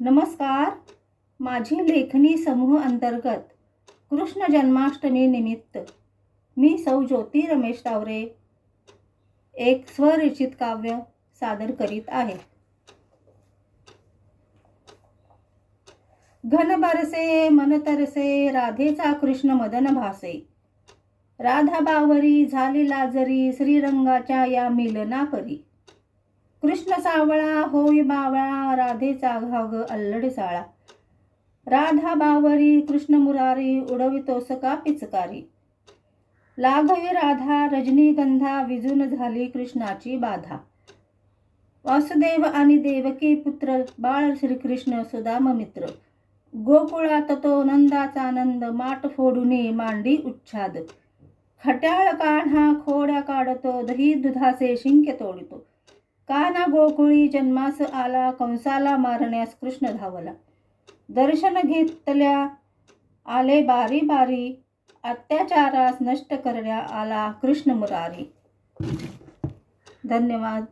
नमस्कार. माझी लेखनी समूह अंतर्गत कृष्ण जन्माष्टमी निमित्त मी सौ ज्योती रमेश तावरे एक स्वरचित काव्य सादर करीत आहे. घन बरसे मन तरसे राधेचा कृष्ण मदन भासे. राधा बावरी झाली लाजरी श्रीरंगाच्या या मिलनापरी. कृष्ण सावळा होय बावळा राधेचा घाग अल्लड साळा. राधा बावरी कृष्ण मुरारी उडवितोस का पिचकारी. लाघवी राधा रजनीगंधा विजून झाली कृष्णाची बाधा. वासुदेव आणि देवकी पुत्र बाळ श्रीकृष्ण सुदाम मित्र. गोकुळात तो नंदाचा आनंद माट फोडून मांडी उच्छाद. खट्याळ कान्हा खोड्या काढतो दही दुधाचे शिंके तोडितो. काना गोकुळी जन्मास आला कंसाला मारण्यास कृष्ण धावला. दर्शन घेतल्या आले बारी बारी अत्याचारास नष्ट करण्या आला कृष्ण मुरारी. धन्यवाद.